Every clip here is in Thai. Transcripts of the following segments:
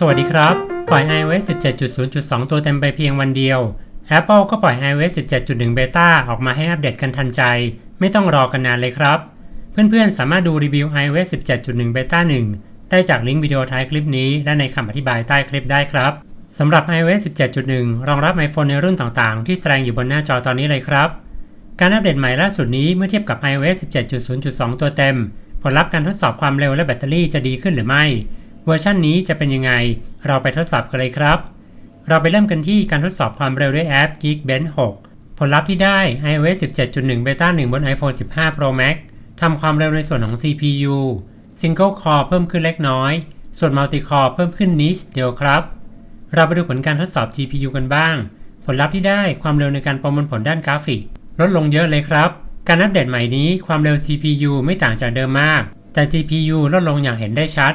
สวัสดีครับ ปล่อย iOS 17.0.2 ตัวเต็มไปเพียงวันเดียว Apple ก็ปล่อย iOS 17.1 Beta ออกมาให้อัปเดตกันทันใจ ไม่ต้องรอกันนานเลยครับ เพื่อนๆ สามารถดูรีวิว iOS 17.1 Beta 1 ได้จากลิงก์วิดีโอท้ายคลิปนี้ และในคำอธิบายใต้คลิปได้ครับสำหรับ iOS 17.1 รองรับ iPhone ในรุ่นต่างๆ ที่แสดงอยู่บนหน้าจอตอนนี้เลยครับ การอัปเดตใหม่ล่าสุดนี้เมื่อเทียบกับ iOS 17.0.2 ตัวเต็ม ผลลัพธ์การทดสอบความเร็วและแบตเตอรี่จะดีขึ้นหรือไม่ เวอร์ชันนี้จะเป็นยังไง เราไปทดสอบกันเลยครับ เราไปเริ่มกันที่การทดสอบความเร็วด้วยแอป Geekbench 6 ผลลัพธ์ที่ได้ iOS 17.1 Beta 1 บน iPhone 15 Pro Max ทำความเร็วในส่วนของ CPU Single Core เพิ่มขึ้นเล็กน้อย ส่วน Multi Core เพิ่มขึ้นนิดเดียวครับ เราไปดูผลการทดสอบ GPU กันบ้าง ผลลัพธ์ที่ได้ความเร็วในการประมวลผลด้านกราฟิก ลดลงเยอะเลยครับ การอัปเดตใหม่นี้ความเร็ว CPU ไม่ต่างจากเดิมมาก แต่ GPU ลดลงอย่างเห็นได้ชัด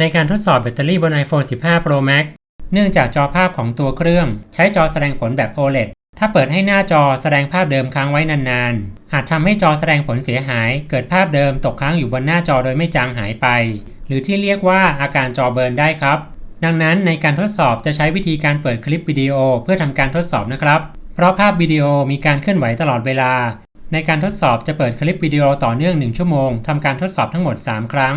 ในการทดสอบแบตเตอรี่บน iPhone 15 Pro Max เนื่องจากจอภาพของตัวเครื่อง ใช้จอแสดงผลแบบ OLED ถ้าเปิดให้หน้าจอแสดงภาพเดิมค้างไว้นานๆ อาจทำให้จอแสดงผลเสียหาย เกิดภาพเดิมตกค้างอยู่บนหน้าจอโดยไม่จางหายไป หรือที่เรียกว่าอาการจอเบิร์นได้ครับ ดังนั้นในการทดสอบจะใช้วิธีการเปิดคลิปวิดีโอเพื่อทำการทดสอบนะครับ เพราะภาพวิดีโอมีการเคลื่อนไหวตลอดเวลา ในการทดสอบจะเปิดคลิปวิดีโอต่อเนื่อง 1 ชั่วโมงทำการทดสอบทั้งหมด 3 ครั้ง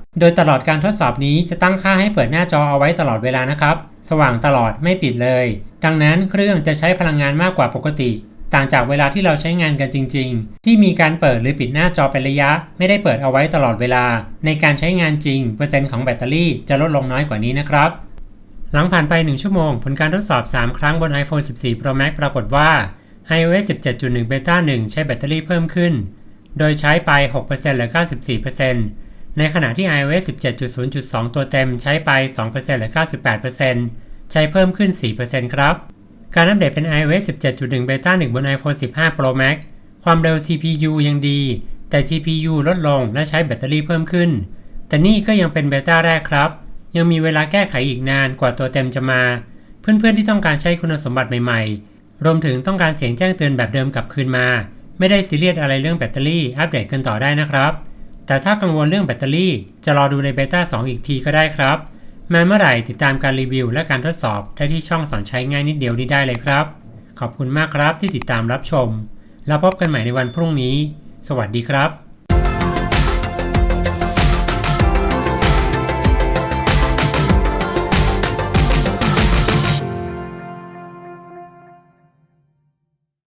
โดยตลอดการทดสอบนี้จะตั้งค่าให้เปิดหน้าจอเอาไว้ตลอดเวลานะครับ สว่างตลอดไม่ปิดเลย ดังนั้นเครื่องจะใช้พลังงานมากกว่าปกติ ต่างจากเวลาที่เราใช้งานกันจริง ๆ ที่มีการเปิดหรือปิดหน้าจอเป็นระยะ ไม่ได้เปิดเอาไว้ตลอดเวลา ในการใช้งานจริง เปอร์เซ็นต์ของแบตเตอรี่จะลดลงน้อยกว่านี้นะครับ หลังผ่านไป 1 ชั่วโมง ผลการทดสอบ 3 ครั้งบน iPhone 14 Pro Max ปรากฏว่า iOS 17.1 Beta 1 ใช้แบตเตอรี่เพิ่มขึ้น โดยใช้ไป6%หรือ94% ในขณะที่ iOS 17.0.2 ตัวเต็มใช้ไป 2%หรือ 98%ใช้เพิ่มขึ้น 4%ครับ การอัปเดตเป็น iOS 17.1 Beta 1 บน iPhone 15 Pro Max ความเร็ว CPU ยังดี แต่ GPU ลดลงและใช้แบตเตอรี่เพิ่มขึ้น แต่นี่ก็ยังเป็นเบต้าแรกครับ ยังมีเวลาแก้ไขอีกนานกว่าตัวเต็มจะมา เพื่อนๆที่ต้องการใช้คุณสมบัติใหม่ๆ รวมถึงต้องการเสียงแจ้งเตือนแบบเดิมกลับคืนมา ไม่ได้ซีเรียสอะไรเรื่องแบตเตอรี่ อัปเดตกันต่อได้นะครับ แต่ถ้ากังวลเรื่องแบตเตอรี่ จะรอดูในเบต้า2 อีกทีก็ได้ครับ มาเมื่อไหร่ติดตามการรีวิวและการทดสอบได้ที่ช่องสอนใช้ง่ายนิดเดียวนี้ได้เลยครับ ขอบคุณมากครับที่ติดตามรับชม แล้วพบกันใหม่ในวันพรุ่งนี้ สวัสดีครับ